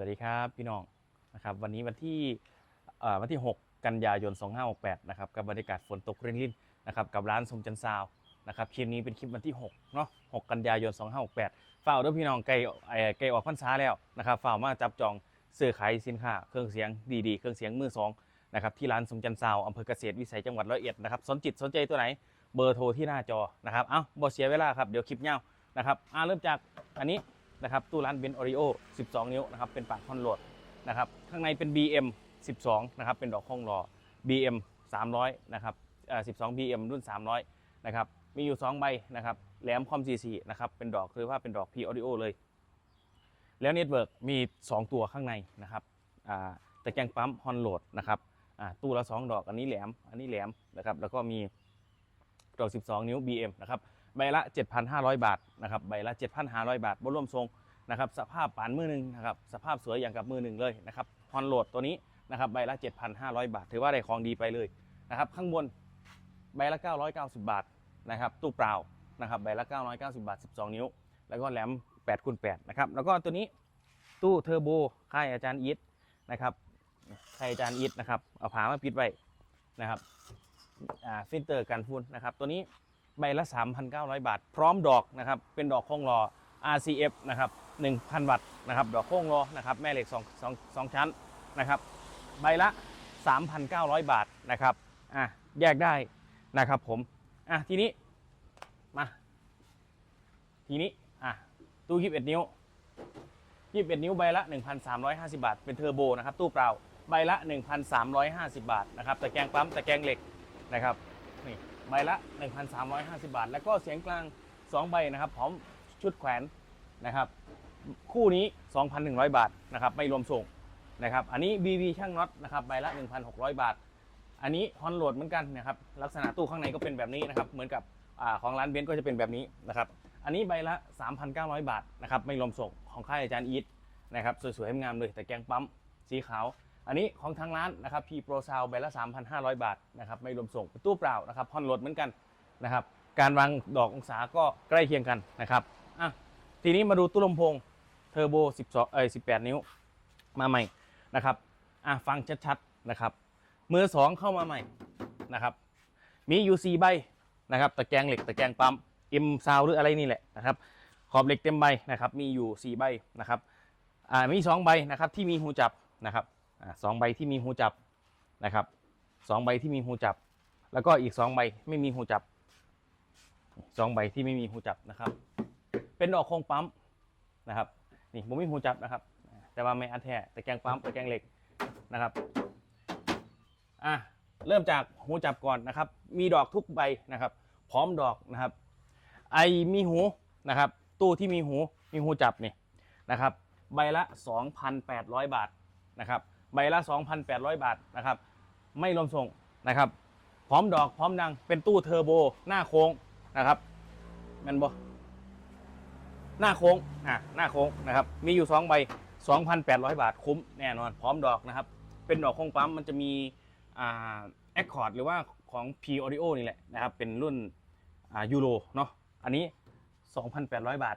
วัสดีครับพี่น้องนะครับวันนี้วันที่วันที่ 6 กันยายน 2568 นะครับกับบรรยากาศฝนตกรินรินๆนะครับกับร้านสมจันทร์ซาวนะครับคลิปนี้เป็นคลิปวันที่6เนาะ6กันยายน 2568ฝ่ากด้วยพี่น้องไกลออไกลออกพรรษาแล้วนะครับฝ่ากมาจับจองซื้อขายสินค้าเครื่องเสียงดีๆ เครื่องเสียงมือสองนะครับที่ร้านสมจันทร์ซาวอำเภอเกษตรวิสัยจังหวัดร้อยเอ็ดนะครับสนจิตสนใจตัวไหนเบอร์โทรที่หน้าจอนะครับเอ้าบ่เสียเวลาครับเดี๋ยวคลิปยานะครับอ่าเริ่มจากอันนี้ นะครับตู้ร้านเบนออริโอ12 นิ้วนะครับเป็นปากคอนโหลดนะครับข้างในเป็น BM 12 นะครับเป็นดอกข้องรอ BM 300 นะครับเอ่อ12 BM รุ่น 300 นะครับมีอยู่ 2 ใบนะครับแหลมคอม CC นะครับเป็นดอกคือว่าเป็นดอก P Audio เลย แล้วเน็ตเวิร์กมี 2 ตัวข้างในนะครับอ่าตะแกรงปั๊มฮอนโหลดนะครับอ่าตู้ละ 2 ดอกอันนี้แหลมอันนี้แหลมนะครับแล้วก็มีดอก 12 นิ้ว BM นะครับ ใบละ 7,500 บาทนะครับใบละ 7,500 บาทบนร่วมทรงนะครับสภาพปานมือหนึ่งนะครับสภาพสวยอย่างกับมือหนึ่งเลยนะครับฮอนโหลดตัวนี้นะครับใบละ 7,500 บาท ถือว่าได้ของดีไปเลยนะครับข้างบนใบละ 990 บาทนะครับตู้เปล่านะครับใบละ 990 บาท 12 นิ้ว แล้วก็แหลม8คูณ8นะครับแล้วก็ตัวนี้ตู้เทอร์โบค่ายอาจารย์อีทนะครับค่ายอาจารย์อีทนะครับเอาผามาปิดไว้นะครับฟิลเตอร์กันฝุ่นนะครับตัวนี้ ใบละ 3,900 บาท พร้อมดอกนะครับเป็นดอกโค้งรอ RCF นะครับ1,000 วัตต์นะครับดอกโค้งรอนะครับแม่เหล็ก2 2 2ชั้นนะครับใบละ 3,900 บาทนะครับอะแยกได้นะครับผมอะทีนี้มาทีนี้อะตู้21 นิ้ว21 นิ้วใบละ 1,350 บาท เป็นเทอร์โบนะครับตู้เปล่าใบละ 1,350 บาทนะครับตะแกรงปั๊มตะแกรงเหล็กนะครับ ใบละ 1,350 บาท แล้วก็เสียงกลาง 2 ใบนะครับ พร้อมชุดแขวนนะครับ คู่นี้ 2,100 บาทนะครับ ไม่รวมส่งนะครับ อันนี้ BB ช่างน็อตนะครับ ใบละ 1,600 บาท อันนี้ฮอนโหลดเหมือนกันนะครับ ลักษณะตู้ข้างในก็เป็นแบบนี้นะครับ เหมือนกับอของร้านเบนซ์ก็จะเป็นแบบนี้นะครับ อันนี้ใบละ 3,900 บาทนะครับ ไม่รวมส่งของค่ายอาจารย์อีทนะครับ สวยๆงามเลย แต่แกงปั๊มสีขาว อันนี้ของทางร้านนะครับ P Pro Sound ใบละ3,500 บาทนะครับไม่รวมส่งเป็นตู้เปล่านะครับฮอนโหลดเหมือนกันนะครับการวางดอกองศาก็ใกล้เคียงกันนะครับอะทีนี้มาดูตู้ลำโพงเทอร์โบ12เอ้ย18 นิ้วมาใหม่นะครับอะฟังชัดๆนะครับมือ2เข้ามาใหม่นะครับมีอยู่4ใบนะครับตะแกรงเหล็กตะแกรงปั๊มเอ็มซาวหรืออะไรนี่แหละนะครับขอบเหล็กเต็มใบนะครับมีอยู่ 4 ใบนะครับอ่ามี 2 ใบนะครับที่มีหูจับนะครับ สองใบที่มีหูจับนะครับสองใบที่มีหูจับ แล้วก็อีกสองใบไม่มีหูจับสองใบที่ไม่มีหูจับนะครับ เป็นดอกโคงปั๊มนะครับนี่ผมไม่หูจับนะครับ แต่ว่าไม่อัดแท้แต่แกงปั๊มแต่แกงเหล็กนะครับอะเริ่มจากหูจับก่อนนะครับ มีดอกทุกใบนะครับ พร้อมดอกนะครับ ไอมีหูนะครับ ตู้ที่มีหูมีหูจับนี่นะครับ ใบละ 2,800 บาทนะครับ ใบละ 2,800 บาทนะครับ ไม่รวมส่งนะครับ พร้อมดอกพร้อมดังเป็นตู้เทอร์โบหน้าโค้งนะครับแมันบอหน้าโค้งอะหน้าโค้งนะครับ มีอยู่ 2 ใบ 2,800 บาทคุ้มแน่นอน พร้อมดอกนะครับ เป็นดอกโค้งปั๊มมันจะมีอ่าแอคคอร์ดหรือว่าของ P Audio นี่แหละนะครับ เป็นรุ่นอ่ายูโรเนาะอันนี้ 2,800 บาท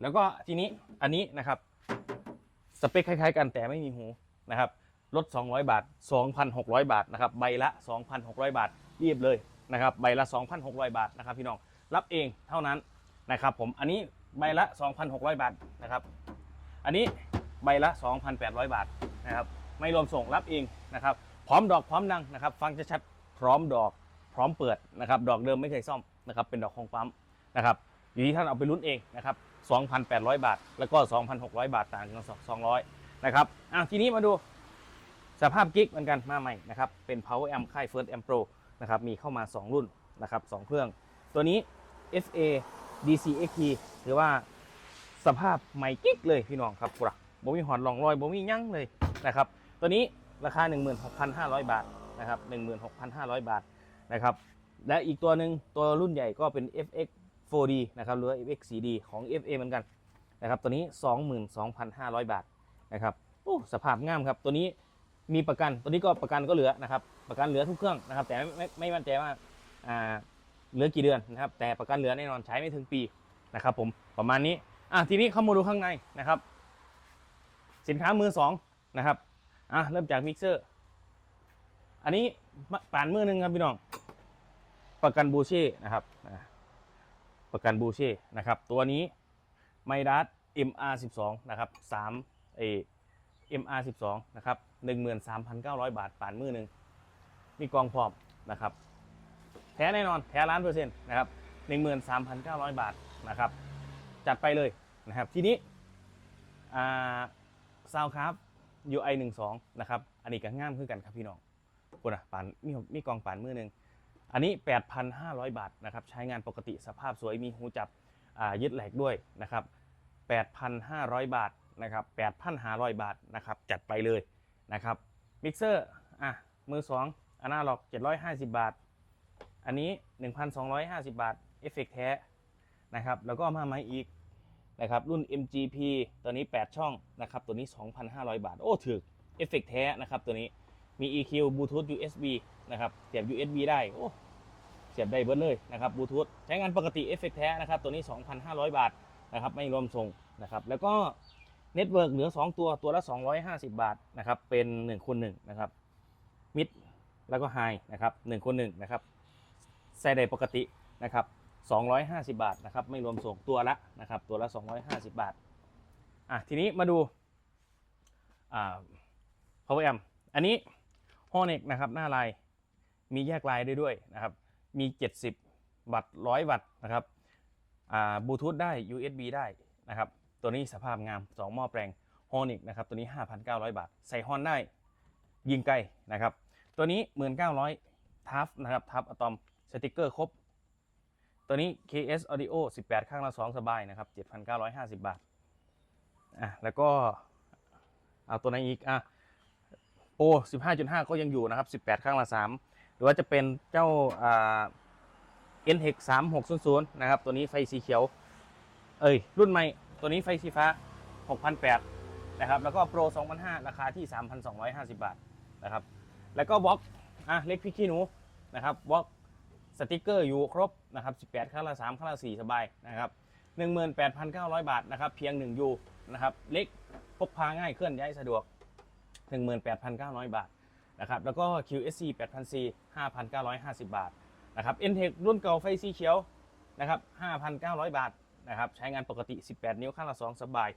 แล้วก็ทีนี้อันนี้นะครับ สเปคคล้ายๆกันแต่ไม่มีหู นะครับลด 200 บาท 2,600 บาทนะครับใบละ 2,600 บาทรีบเลยนะครับใบละ 2,600 บาทนะครับพี่น้องรับเองเท่านั้นนะครับผมอันนี้ใบละ 2,600 บาทนะครับอันนี้ใบละ 2,800 บาทนะครับไม่รวมส่งรับเองนะครับพร้อมดอกพร้อมดังนะครับ ฟังชัดๆพร้อมดอกพร้อมเปิดนะครับดอกเดิมไม่เคยซ่อมนะครับเป็นดอกคงปั๊มนะครับอยู่ที่ท่านเอาไปลุ้นเองนะครับ2,800 บาท แล้วก็ 2,600 บาทต่างกัน200 นะครับอะทีนี้มาดูสภาพกิ๊กเหมือนกันมาใหม่นะครับเป็น Power Amp ค่าย First Amp Pro นะครับมีเข้ามา 2 รุ่นนะครับ2เครื่อง ตัวนี้ FA DC XT หรือว่าสภาพใหม่กิ๊กเลยพี่น้องครับปะบ่มีหอนรองรอยบ่มียั่งเลยนะครับตัวนี้ราคา 16,500 บาทนะครับ16,500 บาทนะครับและอีกตัวหนึ่งตัวรุ่นใหญ่ก็เป็น FX 4D นะครับหรือ FX 4D ของ FA เหมือนกันนะครับตัวนี้ 22,500 บาท นะครับโอ้สภาพงามครับ ตัวนี้มีประกันตัวนี้ก็ประกันก็เหลือนะครับ ประกันเหลือทุกเครื่องนะครับ แต่ไม่ไม่ไม่มั่นใจว่าอ่าเหลือกี่เดือนนะครับ แต่ประกันเหลือแน่นอนใช้ไม่ถึงปีนะครับ ผมประมาณนี้อะทีนี้เข้ามาดูข้างในนะครับ สินค้ามือสองนะครับอะเริ่มจากมิกเซอร์ อันนี้ป่านมือหนึ่งครับพี่น้อง ประกันบูเช่นะครับประกันบูเช่นะครับ ตัวนี้ไมดัส MR12 นะครับ3 เอ MR12 นะครับ13,900บาทป่านมือหนึ่งมีกองพร้อมนะครับแท้แน่นอนแท้ล้านเปอร์เซ็นต์นะครับ13,900บาทนะครับ จัดไปเลยนะครับ ทีนี้ซาวครับ UI 12นะครับ อันนี้ก็ง่ามขึ้นกันครับพี่น้องปุ่นอะปานมีมีกองปานมือหนึ่งอันนี้ 8,500 บาทนะครับ ใช้งานปกติสภาพสวยมีหูจับยึดแหลกด้วยนะครับ 8,500 บาท นะครับ8,500 บาทนะครับจัดไปเลยนะครับมิกเซอร์อะมือ2อนาล็อก 750 บาท อันนี้ 1,250 บาทเอฟเฟกแท้นะครับแล้วก็มาไหมอีกนะครับรุ่น MGP ตัวนี้ 8 ช่องนะครับตัวนี้ 2,500 บาท โอ้ถึกเอฟเฟกแท้นะครับตัวนี้มี EQ Bluetooth USB นะครับเสียบ USB ได้โอ้เสียบได้เบิดเลยนะครับบลูทูธใช้งานปกติเอฟเฟกแท้นะครับตัวนี้ 2,500 บาทนะครับไม่รวมส่งนะครับแล้วก็ เน็ตเวิร์กเหลือ 2 ตัวตัวละ 250 บาทนะครับเป็น1คูณ1นะครับมิดแล้วก็ไฮนะครับ1คูณ1นะครับใส่ได้ปกตินะครับ250 บาทนะครับไม่รวมส่งตัวละนะครับตัวละ 250 บาทอะทีนี้มาดูอ่า power amp อันนี้ h o n e x นะครับหน้าลายมีแยกลายได้ด้วยนะครับมี 70 วัตต์100 วัตต์นะครับอ่าบลูทูธได้ USB ได้นะครับ ตัวนี้สภาพงาม 2 หม้อแปลง h o n e x นะครับตัวนี้ 5,900 บาท ใส่ฮอนได้ยิงไกลนะครับ ตัวนี้ 1,900 ทัฟนะครับทัฟอะตอมสติกเกอร์ครบ ตัวนี้ KS Audio 18 ข้างละ 2 สบายนะครับ 7,950 บาทอะแล้วก็เอาตัวไหนอีกอะโปร15.5 ก็ยังอยู่นะครับ 18 ข้างละ 3 หรือว่าจะเป็นเจ้าอ่า NTEC 3600 นะครับ ตัวนี้ไฟสีเขียว เอ้ย รุ่นใหม่ ตัวนี้ไฟสีฟ้า 6,800นะครับ แล้วก็โปร 2,500 ราคาที่ 3,250 บาทนะครับ แล้วก็บล็อกอะเล็กพี่ขี้หนูนะครับบล็อกสติกเกอร์อยู่ครบนะครับ18ข้างละ3ข้างละ4สบายนะครับ18,900 บาทนะครับ เพียง1ยูนะครับ เล็กพกพาง่ายเคลื่อนย้ายสะดวก 18,900 บาทนะครับ แล้วก็ QSC 8,000C 5,950 บาทนะครับ n t e c รุ่นเก่าไฟสีเขียวนะครับ 5,900 บาท นะครับ ใช้งานปกติ 18 นิ้วข้างละ 2 สบาย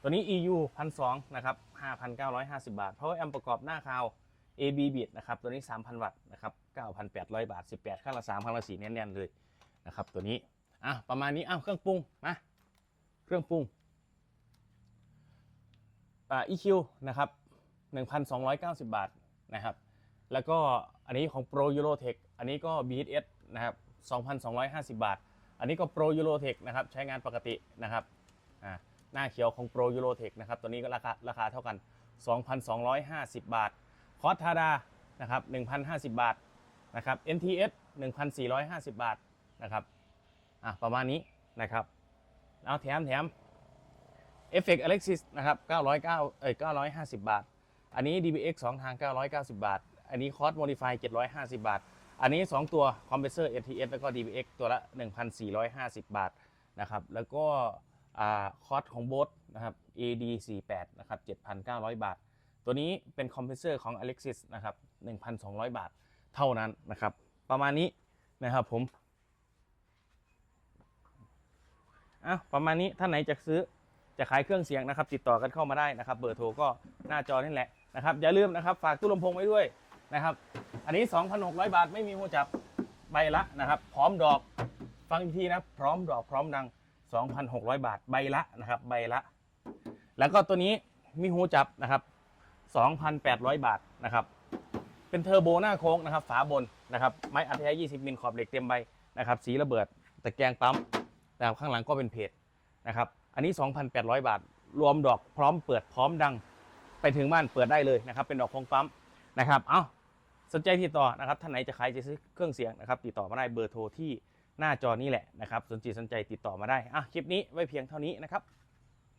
ตัวนี้ EU 1,200นะครับ 5,950 บาท เพราะว่าแอมประกอบหน้าคาว AB bit นะครับ ตัวนี้ 3,000 วัตต์นะครับ 9,800 บาท 18 ข้างละ 3 ข้างละ 4 แน่นๆ เลยนะครับ ตัวนี้ อะ ประมาณนี้ อ้าว เครื่องปรุง มา เครื่องปรุง อ่า EQ นะครับ 1,290 บาทนะครับ แล้วก็อันนี้ของ Pro Eurotech อันนี้ก็ BSS นะครับ 2,250 บาท อันนี้ก็ Pro Eurotech นะครับใช้งานปกตินะครับอ่าหน้าเขียวของ Pro Eurotech นะครับตัวนี้ก็ราคาราคาเท่ากัน 2,250 บาท คอสทาดานะครับ1,050 บาทนะครับ NTS 1,450 บาทนะครับอะประมาณนี้นะครับเอาแถมแถม Effect Alexis นะครับ909เอ้ย950 บาท อันนี้ DBX 2 ทาง 990 บาท อันนี้คอร์ส Modify 750 บาท อันนี้ 2 ตัว Compressor NTS แล้วก็ DBX ตัวละ 1,450 บาทนะครับแล้วก็คอร์สของโบสนะครับ AD 48 นะครับ7,900 บาท ตัวนี้เป็นคอมเพรสเซอร์ของ Alexis นะครับ1,200 บาทเท่านั้นนะครับ ประมาณนี้นะครับผมอะประมาณนี้ท่านไหนจะซื้อจะขายเครื่องเสียงนะครับ ติดต่อกันเข้ามาได้นะครับ เบอร์โทรก็หน้าจอนี่แหละนะครับ อย่าลืมนะครับ ฝากตู้ลำโพงไว้ด้วย นะครับ อันนี้ 2,600 บาทไม่มีหัวจับใบละนะครับ พร้อมดอกฟังอีกทีนะพร้อมดอกพร้อมดัง 2,600 บาทใบละนะครับใบละ แล้วก็ตัวนี้มีหูจับนะครับ 2,800 บาทนะครับ เป็นเทอร์โบหน้าโค้งนะครับ ฝาบนนะครับ ไม้อัดแท้20 มิลขอบเหล็กเต็มใบนะครับ สีระเบิดตะแกรงปั๊มนะครับข้างหลังก็เป็นเพจนะครับ อันนี้ 2,800 บาท รวมดอกพร้อมเปิดพร้อมดัง ไปถึงบ้านเปิดได้เลยนะครับ เป็นดอกโค้งปั๊มนะครับ เอ้า สนใจติดต่อนะครับท่านไหนจะขายจะซื้อเครื่องเสียงนะครับ ติดต่อมาได้เบอร์โทรที่หน้าจอนี่แหละนะครับ สนใจสนใจติดต่อมาได้อะคลิปนี้ไว้เพียงเท่านี้นะครับ